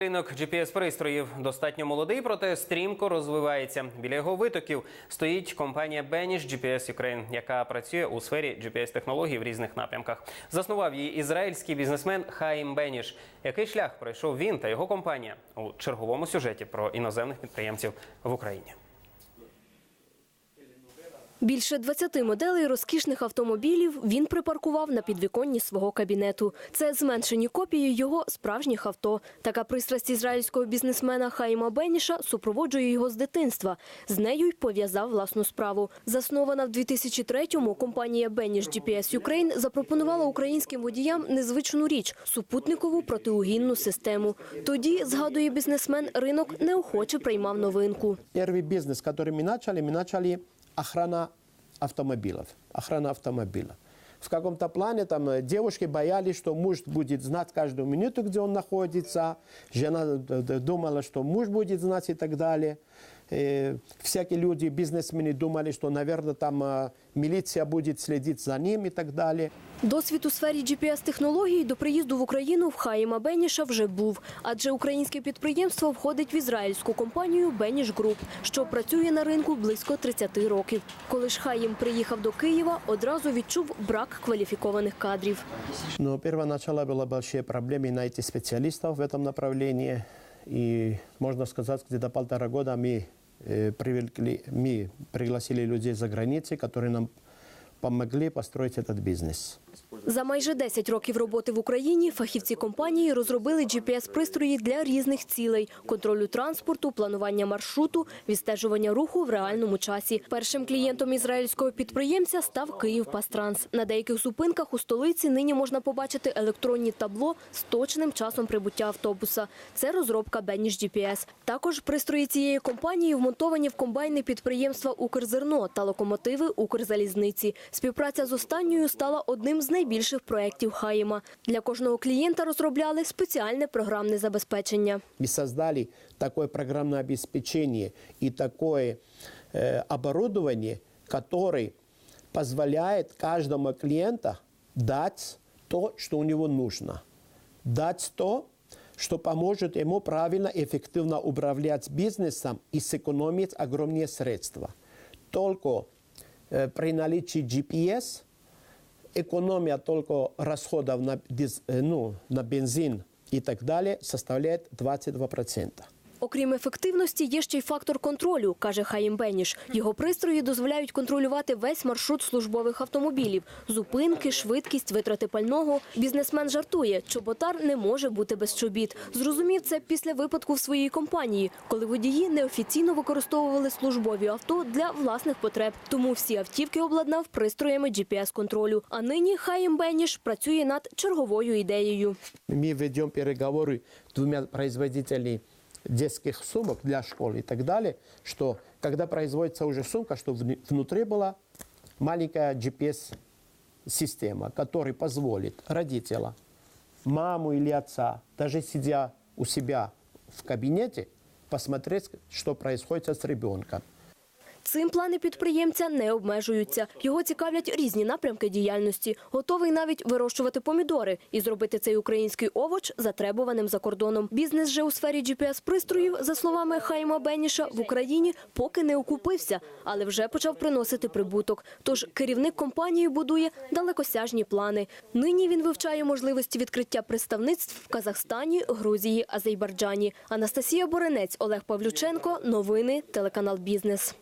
Ринок GPS-пристроїв достатньо молодий, проте стрімко розвивається. Біля його витоків стоїть компанія Benish GPS Ukraine, яка працює у сфері GPS-технологій в різних напрямках. Заснував її ізраїльський бізнесмен Хаїм Беніш. Який шлях пройшов він та його компанія у черговому сюжеті про іноземних підприємців в Україні? Більше 20 моделей розкішних автомобілів він припаркував на підвіконні свого кабінету. Це зменшені копії його справжніх авто. Така пристрасть ізраїльського бізнесмена Хаїма Беніша супроводжує його з дитинства. З нею й пов'язав власну справу. Заснована в 2003-му, компанія Benish GPS Ukraine запропонувала українським водіям незвичну річ – супутникову протиугінну систему. Тоді, згадує бізнесмен, ринок неохоче приймав новинку. Первый бизнес, который мы начали, мы начали охрана автомобилей. Охрана автомобиля. В каком-то плане там э, девушки боялись, что муж будет знать каждую минуту, где он находится. Жена э, думала, что муж будет знать и так далее. Э, Всякие люди, бизнесмены думали, что, наверное, там э, милиция будет следить за ним и так далее. Досвід у сфері GPS-технологій до приїзду в Україну в Хаїма Беніша вже був, адже українське підприємство входить в ізраїльську компанію Беніш Груп, що працює на ринку близько 30 років. Коли ж Хаїм приїхав до Києва, одразу відчув брак кваліфікованих кадрів. Но первоначально было большие проблемы найти специалистов в этом направлении. И можно сказать, где-то полтора года мы, э, привлекли, мы пригласили людей за границей, которые нам помогли построить этот бизнес. За майже 10 років роботи в Україні фахівці компанії розробили GPS-пристрої для різних цілей – контролю транспорту, планування маршруту, відстежування руху в реальному часі. Першим клієнтом ізраїльського підприємця став «Київпастранс». На деяких зупинках у столиці нині можна побачити електронні табло з точним часом прибуття автобуса. Це розробка Benish GPS. Також пристрої цієї компанії вмонтовані в комбайни підприємства «Укрзерно» та локомотиви «Укрзалізниці». Співпраця з останньою стала одним з найбільших проєктів Хаїма. Для кожного клієнта розробляли спеціальне програмне забезпечення. Мы создали такое программное обеспечение и такое э, оборудование, которое позволяет каждому клиенту дать то, что у него нужно. Дать то, что поможет ему правильно и эффективно управлять бизнесом и сэкономить огромные средства. Только э, при наличии GPS экономия только расходов на, э, ну, на бензин и так далее составляет 22%. Окрім ефективності, є ще й фактор контролю, каже Хаїм Беніш. Його пристрої дозволяють контролювати весь маршрут службових автомобілів – зупинки, швидкість, витрати пального. Бізнесмен жартує, чоботар не може бути без чобіт. Зрозумів це після випадку в своїй компанії, коли водії неофіційно використовували службові авто для власних потреб. Тому всі автівки обладнав пристроями GPS-контролю. А нині Хаїм Беніш працює над черговою ідеєю. Мы ведем переговоры с двумя производителями детских сумок для школ и так далее, что когда производится уже сумка, вни- внутри была маленькая GPS-система, которая позволит родителя, маму или отца, даже сидя у себя в кабинете, посмотреть, что происходит с ребенком. Цим плани підприємця не обмежуються. Його цікавлять різні напрямки діяльності. Готовий навіть вирощувати помідори і зробити цей український овоч затребуваним за кордоном. Бізнес же у сфері GPS-пристроїв, за словами Хайма Беніша, в Україні поки не окупився, але вже почав приносити прибуток. Тож керівник компанії будує далекосяжні плани. Нині він вивчає можливості відкриття представництв в Казахстані, Грузії, Азербайджані. Анастасія Боренець, Олег Павлюченко. Новини телеканал Бізнес.